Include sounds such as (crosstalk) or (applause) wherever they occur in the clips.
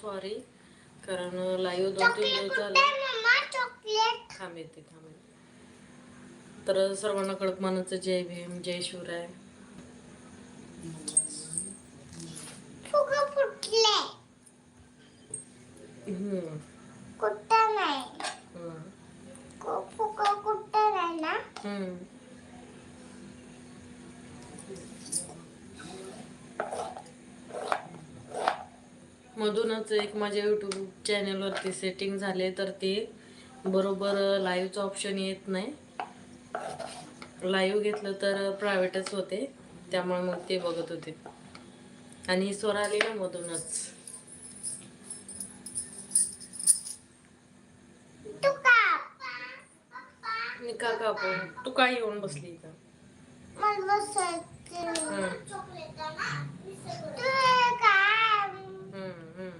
Sorry कारण live दोन तीन दिवस झाले. थांब येते थांब येते. तर सर्वांना कडक मानाचं जय भीम जय शिवराय. नाही. ना मधूनच एक माझ्या यूट्यूब चॅनेलवरती सेटिंग झाले तर ते बरोबर लाईव्हचं ऑप्शन येत नाही. लाईव्ह घेतलं तर प्रायव्हेटच होते. त्यामुळे मग ते बघत होते. आणि स्वर आली ना मधूनच. का कापू? तू काय येऊन बसली का मला बसायचं हम्म, तू हे काय हम्म, हम्म.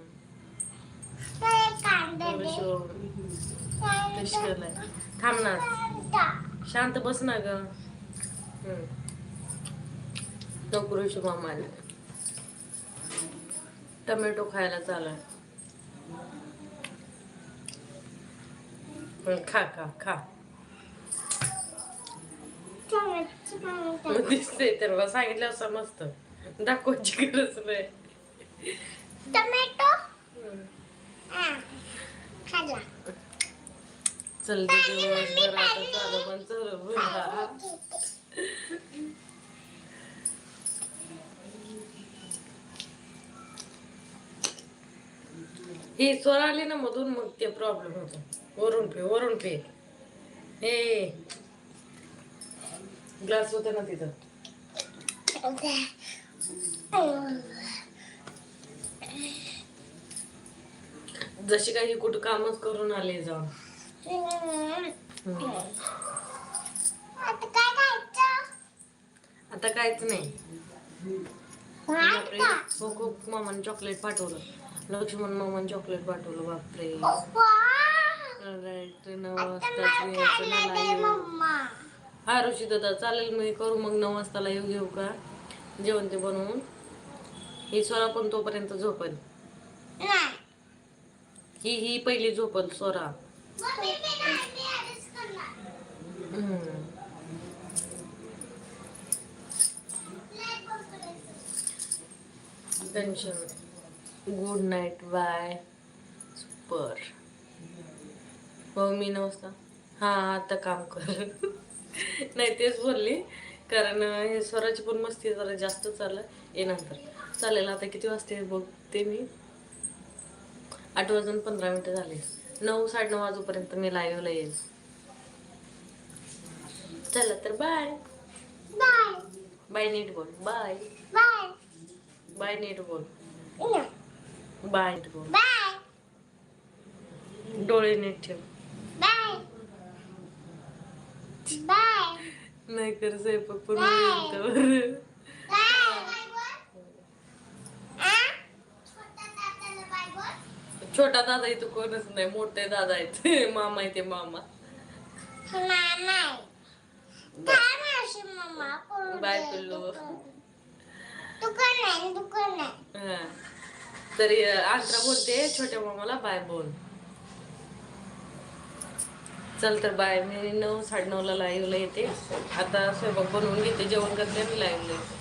तू हे कांदा दे. थोडंसं थांब ना. शांत बस ना ग. नोकरीश मला टमॅटो खायला चालू खा खा खा. टोमॅटोचं पाणी टाक. दिसते त्याला सांगितलं समजतं. दाखवायची गरज नाही. टमॅटो हा. खाल्ला चल दिवसभर आता चालू पण चल हे. स्वर आले ना मधून मग ते प्रॉब्लेम होतो. वरून पे वरून पे. हे. ग्लास होते ना तिथं. जशी काही कुठं कामच करून आले जाऊन. आता काय खायचं आता काहीच नाही. हो खूप मामाने चॉकलेट पाठवलं. लक्ष्मण मामाने चॉकलेट पाठवलं बापरे. नऊ हा ऋषी दादा चालेल मी करू मग नऊ वाजता लाईव्ह घेऊ का? जेवण ते बनवून. ही स्वरा पण तोपर्यंत झोपल. ही ही पहिली झोपल Swara tension good night bye super मग मी नमस्ता हा आता काम कर. नाही तेच बोलली. कारण हे स्वराची पण मस्ती जरा जास्त चाललं. ये नंतर. चालेल आता किती वाजते बघते मी. आठ वाजून पंधरा मिनिटं झाले. नऊ साडेनऊ वाजूपर्यंत मी लाईव्हला येईल चला तर बाय बाय बाय नीट बोल. बाय बाय बाय नीट बोल. बाय नीट बोल. बाय डोळे नीट ठेव. बाय बाय नाही कर स्वयंपाक पण छोटा दादा इथं कोणच नाही मोठे दादा आहेत. (laughs) मामा आहे ते मामा. बाय पिल्लू. तरी आंध्रा बोलते छोट्या मामाला बाय बोल. चल तर बाय मी नऊ साडे नऊला लाईन ला येते. आता स्वयंपाक बनवून घेते जेवण करते मी लाईव्ह ला येते.